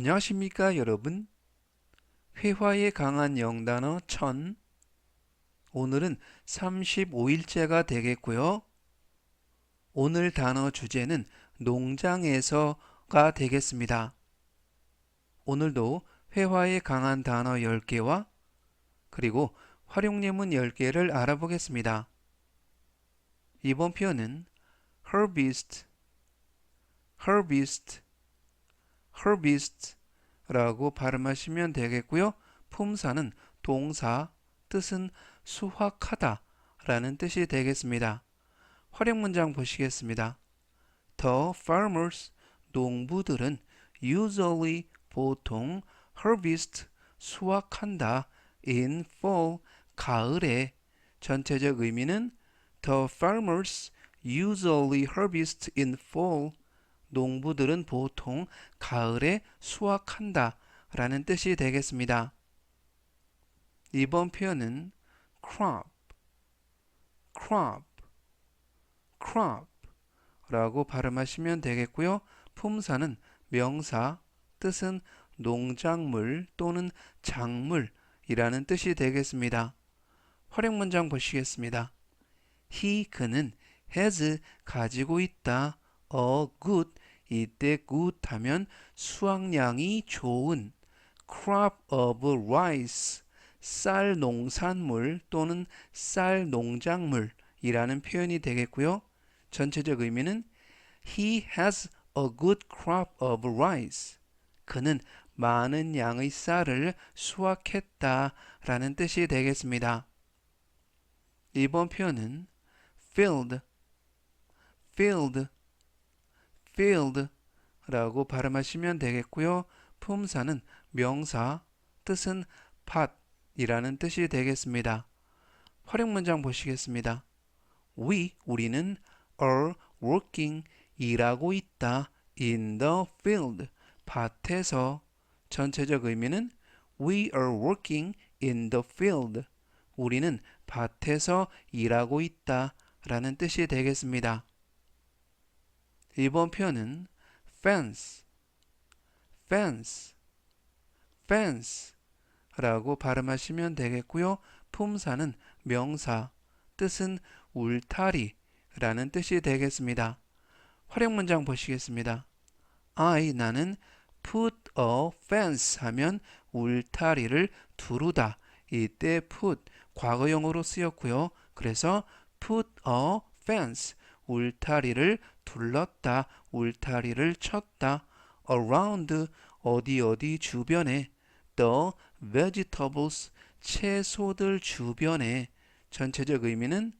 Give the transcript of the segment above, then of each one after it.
안녕하십니까 여러분? 회화에 강한 영단어 1000 오늘은 35일째가 되겠고요. 오늘 단어 주제는 농장에서가 되겠습니다. 오늘도 회화에 강한 단어 10개와 그리고 활용예문 10개를 알아보겠습니다. 이번 표현은 harvest harvest harvest 라고 발음하시면 되겠고요. 품사는 동사, 뜻은 수확하다 라는 뜻이 되겠습니다. 활용 문장 보시겠습니다. The farmers, 농부들은 usually 보통 harvest, 수확한다 in fall, 가을에 전체적 의미는 The farmers usually harvest in fall, 농부들은 보통 가을에 수확한다 라는 뜻이 되겠습니다. 이번 표현은 crop, crop, crop 라고 발음하시면 되겠고요. 품사는 명사, 뜻은 농작물 또는 작물이라는 뜻이 되겠습니다. 활용 문장 보시겠습니다. he 그는 has 가지고 있다. a good 이때 good 하면 수확량이 좋은 crop of rice 쌀 농산물 또는 쌀 농작물이라는 표현이 되겠고요. 전체적 의미는 he has a good crop of rice. 그는 많은 양의 쌀을 수확했다 라는 뜻이 되겠습니다. 이번 표현은 field, field, field라고 발음하시면 되겠고요. 품사는 명사, 뜻은 밭이라는 뜻이 되겠습니다. 활용 문장 보시겠습니다. We, 우리는 are working, 일하고 있다. in the field, 밭에서. 전체적 의미는 We are working in the field. 우리는 밭에서 일하고 있다. 라는 뜻이 되겠습니다. 이번 표현은 fence, fence, fence 라고 발음하시면 되겠고요. 품사는 명사, 뜻은 울타리 라는 뜻이 되겠습니다. 활용 문장 보시겠습니다. I, 나는 put a fence 하면 울타리를 두르다. 이때 put, 과거형으로 쓰였고요. 그래서 put a fence, 울타리를 둘렀다, 울타리를 쳤다. around 어디 어디 주변에 the vegetables 채소들 주변에 전체적 의미는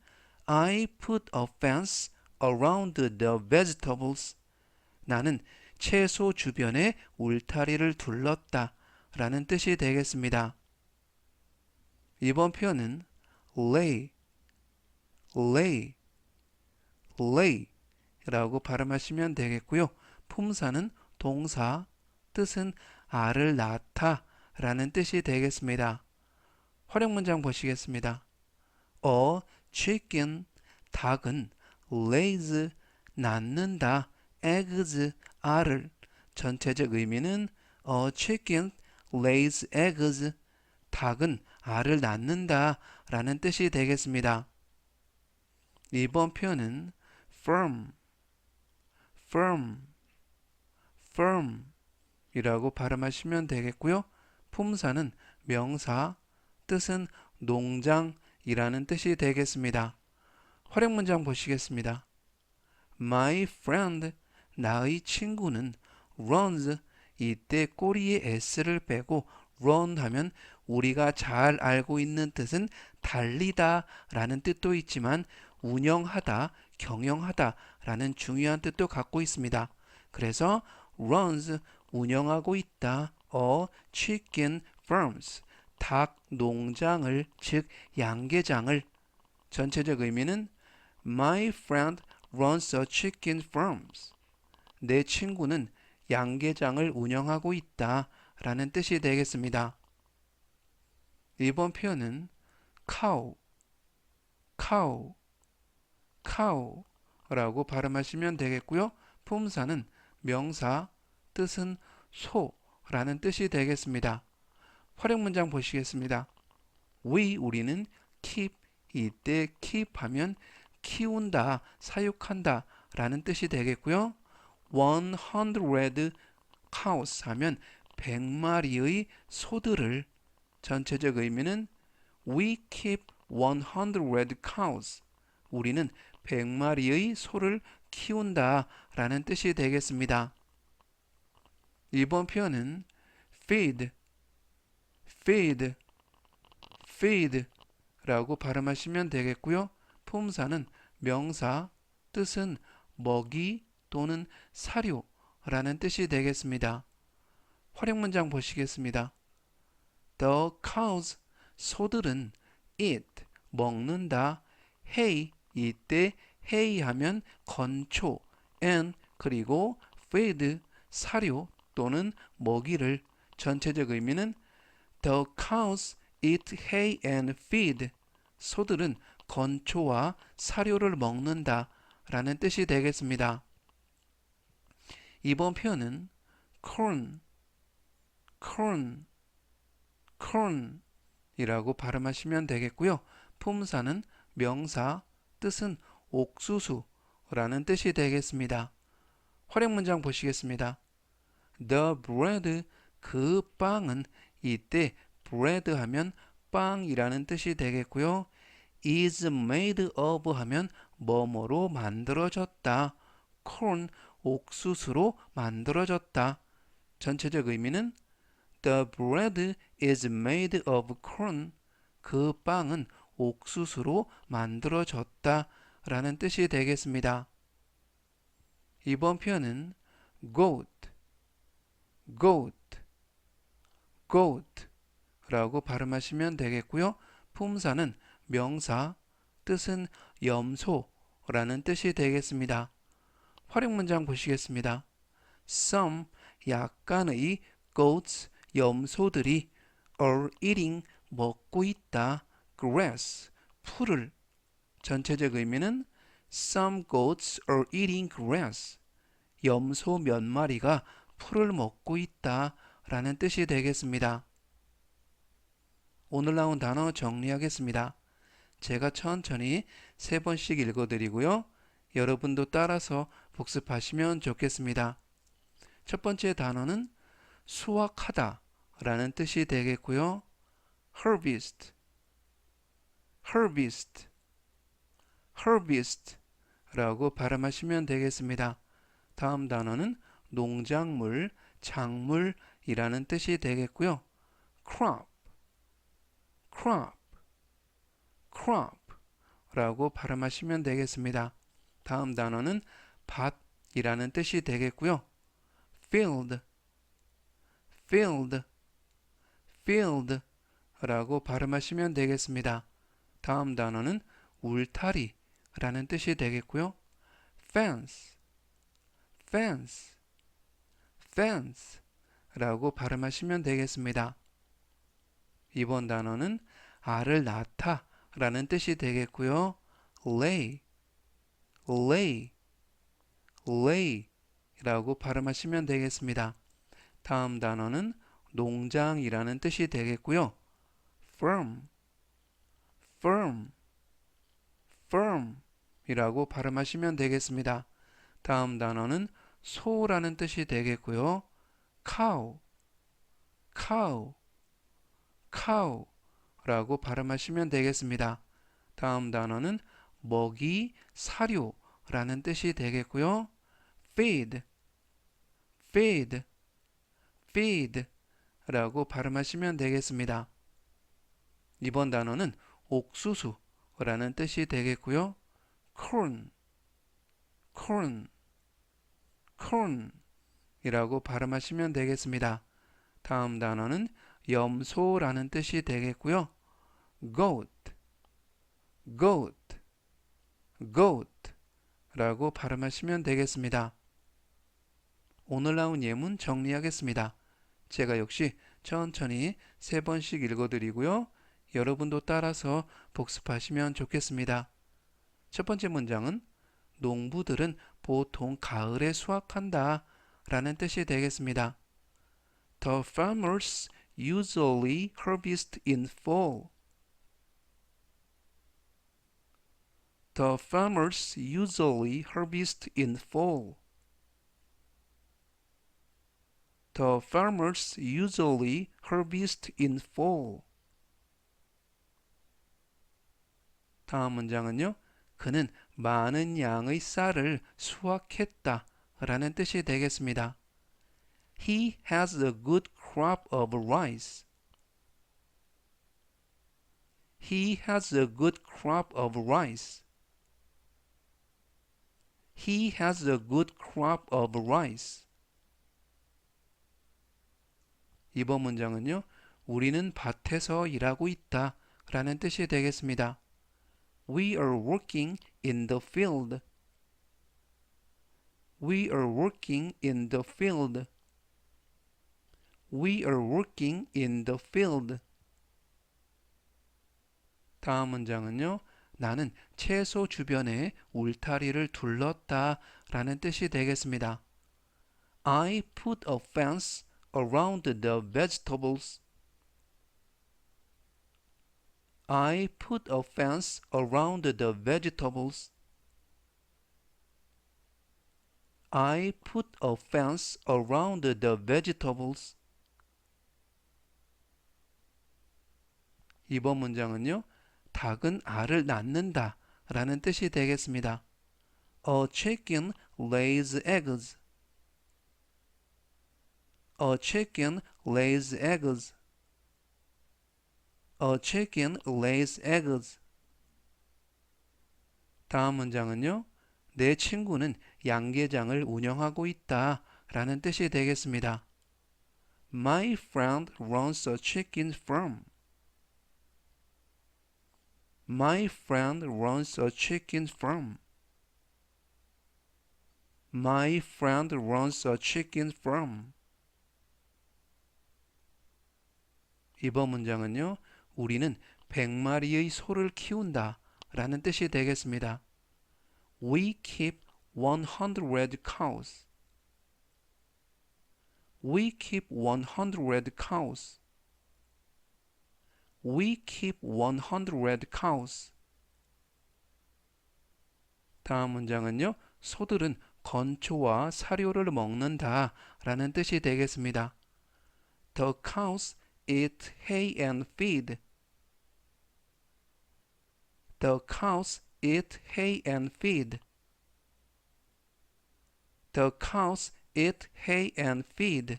I put a fence around the vegetables 나는 채소 주변에 울타리를 둘렀다 라는 뜻이 되겠습니다. 이번 표현은 lay, lay, lay 라고 발음하시면 되겠고요. 품사는 동사, 뜻은 알을 낳다 라는 뜻이 되겠습니다. 활용 문장 보시겠습니다. A chicken, 닭은 lays, 낳는다, eggs, 알을. 전체적 의미는 A chicken lays eggs, 닭은 알을 낳는다 라는 뜻이 되겠습니다. 이번 표현은 firm, firm, firm 이라고 발음하시면 되겠고요. 품사는 명사, 뜻은 농장이라는 뜻이 되겠습니다. 활용 문장 보시겠습니다. My friend, 나의 친구는 runs, 이때 꼬리에 s를 빼고 run 하면 우리가 잘 알고 있는 뜻은 달리다 라는 뜻도 있지만 운영하다, 경영하다 라는 중요한 뜻도 갖고 있습니다. 그래서 runs 운영하고 있다. a chicken farms 닭 농장을 즉 양계장을 전체적 의미는 My friend runs a chicken farms 내 친구는 양계장을 운영하고 있다 라는 뜻이 되겠습니다. 이번 표현은 cow, cow, cow 라고 발음하시면 되겠고요. 품사는 명사, 뜻은 라는 뜻이 되겠습니다. 활용 문장 보시겠습니다. we 우리는 keep 이때 keep 하면 키운다, 사육한다 라는 뜻이 되겠고요. 100 cows 하면 100마리의 소들을 전체적 의미는 we keep 100 cows 우리는 100마리의 소를 키운다 라는 뜻이 되겠습니다. 이번 표현은 feed, feed, feed 라고 발음하시면 되겠고요. 품사는 명사, 뜻은 먹이 또는 사료 라는 뜻이 되겠습니다. 활용 문장 보시겠습니다. The cows, 소들은 eat, 먹는다. hay, 이때 hay 하면 건초, and 그리고 feed, 사료 또는 먹이를 전체적 의미는 The cows eat hay and feed. 소들은 건초와 사료를 먹는다 라는 뜻이 되겠습니다. 이번 표현은 corn, corn, corn 이라고 발음하시면 되겠고요. 품사는 명사, 뜻은 옥수수라는 뜻이 되겠습니다. 활용 문장 보시겠습니다. The bread, 그 빵은 이때 bread 하면 빵이라는 뜻이 되겠고요. is made of 하면 뭐뭐로 만들어졌다. corn, 옥수수로 만들어졌다. 전체적 의미는 The bread is made of corn. 그 빵은 옥수수로 만들어졌다. 라는 뜻이 되겠습니다. 이번 표현은 goat, goat, goat 라고 발음하시면 되겠고요. 품사는 명사, 뜻은 염소라는 뜻이 되겠습니다. 활용 문장 보시겠습니다. Some, 약간의 goats, 염소들이 are eating, 먹고 있다. Grass, 풀을. 전체적 의미는 Some goats are eating grass. 염소 몇 마리가 풀을 먹고 있다. 라는 뜻이 되겠습니다. 오늘 나온 단어 정리하겠습니다. 제가 천천히 세 번씩 읽어드리고요. 여러분도 따라서 복습하시면 좋겠습니다. 첫 번째 단어는 수확하다 라는 뜻이 되겠고요. harvest, harvest, harvest 라고 발음하시면 되겠습니다. 다음 단어는 농작물, 작물이라는 뜻이 되겠고요. crop, crop, crop 라고 발음하시면 되겠습니다. 다음 단어는 밭이라는 뜻이 되겠고요. field, field, field 라고 발음하시면 되겠습니다. 다음 단어는 울타리라는 뜻이 되겠고요. fence, fence, fence 라고 발음하시면 되겠습니다. 이번 단어는 알을 낳다 라는 뜻이 되겠고요. lay, lay, lay 라고 발음하시면 되겠습니다. 다음 단어는 농장이라는 뜻이 되겠고요. firm, firm, firm 이라고 발음하시면 되겠습니다. 다음 단어는 소라는 뜻이 되겠고요. cow, cow, cow 라고 발음하시면 되겠습니다. 다음 단어는 먹이, 사료라는 뜻이 되겠고요. feed, feed, feed 라고 발음하시면 되겠습니다. 이번 단어는 옥수수라는 뜻이 되겠고요. corn, corn, corn 이라고 발음하시면 되겠습니다. 다음 단어는 염소라는 뜻이 되겠고요. goat, goat, goat 라고 발음하시면 되겠습니다. 오늘 나온 예문 정리하겠습니다. 제가 역시 천천히 세 번씩 읽어드리고요. 여러분도 따라서 복습하시면 좋겠습니다. 첫 번째 문장은 농부들은 보통 가을에 수확한다 라는 뜻이 되겠습니다. The farmers usually harvest in fall. The farmers usually harvest in fall. The farmers usually harvest in fall. 다음 문장은요. 그는 많은 양의 쌀을 수확했다 라는 뜻이 되겠습니다. He has a good crop of rice. He has a good crop of rice. He has a good crop of rice. 이번 문장은요. 우리는 밭에서 일하고 있다 라는 뜻이 되겠습니다. We are working in the field. We are working in the field. We are working in the field. 다음 문장은요. 나는 채소 주변에 울타리를 둘렀다 라는 뜻이 되겠습니다. I put a fence around the vegetables. I put a fence around the vegetables. I put a fence around the vegetables. 이번 문장은요. 닭은 알을 낳는다 라는 뜻이 되겠습니다. A chicken lays eggs. A chicken lays eggs. A chicken lays eggs. 다음 문장은요. 내 친구는 양계장을 운영하고 있다 라는 뜻이 되겠습니다. My friend runs a chicken farm. My friend runs a chicken farm. My friend runs a chicken farm. 이번 문장은요. 우리는 100마리의 소를 키운다 라는 뜻이 되겠습니다. We keep 100 cows. We keep 100 cows. We keep 100 cows. 다음 문장은요. 소들은 건초와 사료를 먹는다 라는 뜻이 되겠습니다. The cows eat hay and feed. The cows eat hay and feed. The cows eat hay and feed.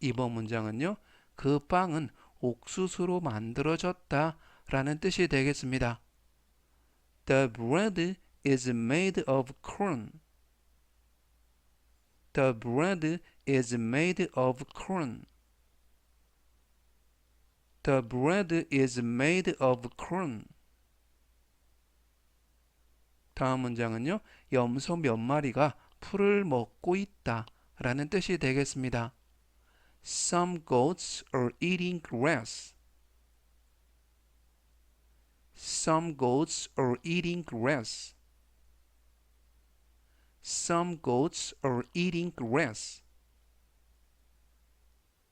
이번 문장은요. 그 빵은 옥수수로 만들어졌다 라는 뜻이 되겠습니다. The bread is made of corn. The bread is made of corn. The bread is made of corn. 다음 문장은요. 염소 몇 마리가 풀을 먹고 있다 라는 뜻이 되겠습니다. Some goats are eating grass. Some goats are eating grass. Some goats are eating grass.